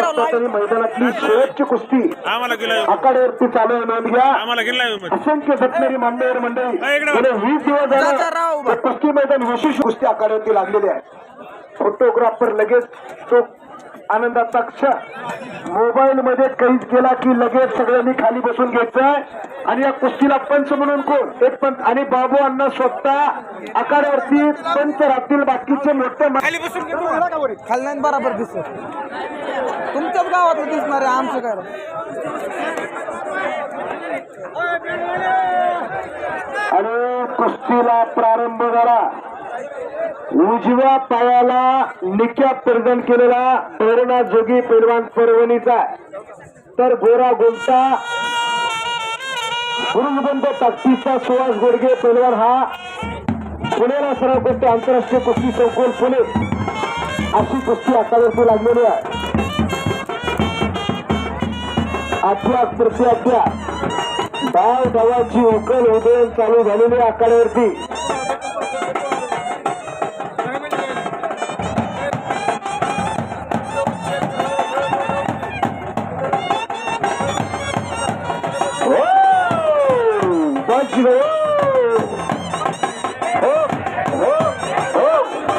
मैदानातली शेवटची कुस्ती. आम्हाला गेला. आखाड्यावरती चालू आहे नोंद घ्या आम्हाला गेला असंख्य जपणारी मान्यवर मंडळी. गेले वीस दिवस झाले कुस्ती मैदान विशेष कुस्ती आखाड्यावरती लागलेली आहे. फोटोग्राफर लगेच तो आनंदाचा क्षण. मोबाईल मध्ये कैद केला की लगेच सगळ्यांनी खाली बसून घ्यायचंय. आणि या कुस्तीला पंच म्हणून कोण? एक पंच. आणि बाबू अण्णा स्वतः आखाड्यावरती पंच राहतील बाकीचे मोठे मा- खाली बसून घे. खाली नाही बराबर दिसत तुमच्याच गावातलं दिसणार आहे आमचं काय? आणि कुस्तीला प्रारंभ झाला. उजव्या पायाला निक्या प्रदान केलेला प्रेरणा जोगी पैलवान परवणीचा तर गोरा गोमटा गुरुजबंद ताकदीचा सुहास गोडगे पैलवान हा पुण्याला सराव करते आंतरराष्ट्रीय कुस्ती संकुल पुणे. अशी कुस्ती आतावरती लागलेली आहे. आठव्या तृतीयातल्या डाव धावाची उकल उदयन चालू झालेली आहे आखाड्यावरती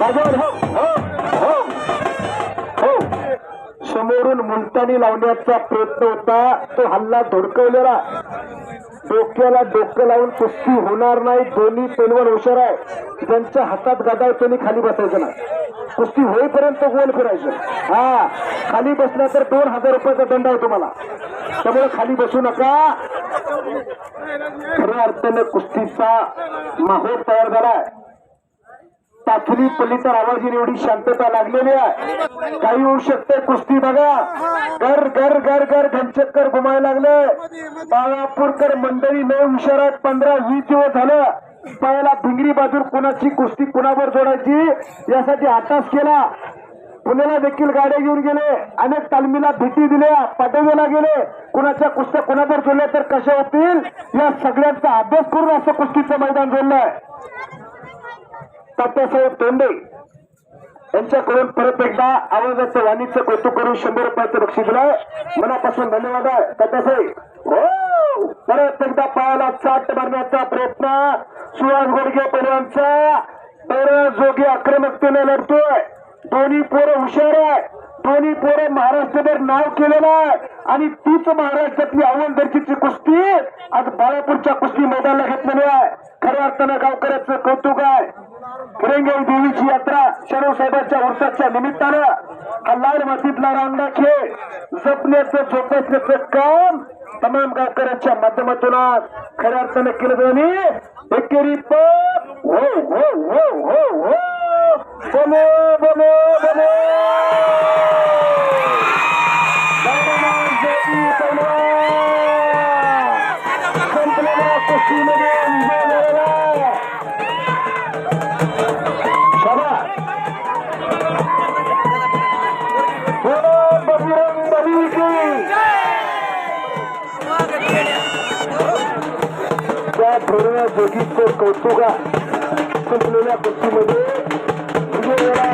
हो! हो! हो! हो! समोरून मुलतानी लावण्याचा प्रयत्न होता तो हल्ला धोडकवलेला डोक्याला डोकं लावून कुस्ती होणार नाही दोन्ही पेलवण हुशार आहे त्यांच्या हातात गदा त्यांनी खाली बसायचं नाही कुस्ती होईपर्यंत गोल फिरायचं हा खाली बसला तर दोन हजार रुपयाचा दंड आहे तुम्हाला त्यामुळे खाली बसू नका खऱ्या अर्थानं कुस्तीचा माहोल तयार झालाय पाथरी पलीतर आवाजीने एवढी शांतता लागलेली आहे. काही होऊ शकते कुस्ती बघा. घर घर घर घर घनचक्कर घुमायला लागले. बाळापूरकर मंडळी लय हुशार आहेत पंधरा वीस दिवस झालं. पायाला भिंगरी बाजूर कुणाची कुस्ती कुणावर जोडायची यासाठी आताच केला. पुण्याला देखील गाड्या घेऊन गेले. अनेक तालमीला भीती दिल्या पाटोदेला गेले. कुणाच्या कुस्त्या कुणावर जोडल्या तर कशा होतील? या सगळ्यांचा अभ्यास करून असं कुस्तीचं मैदान जोडलंय. तात्यासाहेब तोंडे यांच्याकडून परत एकदा आवाजाचं वाणीचं कौतुक करून शंभर रुपयाचं बक्षीस दिलंय. मनापासून धन्यवाद आहे. तात्यासाहेब हो! परत एकदा पायाला चाट मारण्याचा प्रयत्न. सुहास गोडगे पैलवानचा. तर जोगी आक्रमकतेने लढतोय. दोन्ही पोरं हुशार आहे दोन्ही पोरं महाराष्ट्रभर नाव केलेलं आहे. आणि तीच महाराष्ट्रातली अवलदर्शीची कुस्ती आज बाळापूरच्या कुस्ती मैदानाला घेतलेली आहे. खऱ्या अर्थानं गावकऱ्याचं कौतुक आहे. फिरंगाई देवीची यात्रा शरव साहेबांच्या वर्षाच्या निमित्तानं हा लाल मातीतला रांगडा खेळ. जपण्याचं जोपासण्याचं काम तमाम गावकऱ्यांच्या माध्यमातून आज खऱ्या अर्थानं केलं जाणे एकेरी पण हो हो हो हो हो. बोलो बोलो बोलो त्या प्रेरणा जोगीचं कौतुका संपलेल्या कुस्तीमध्ये म्हणजे विजय मिळाला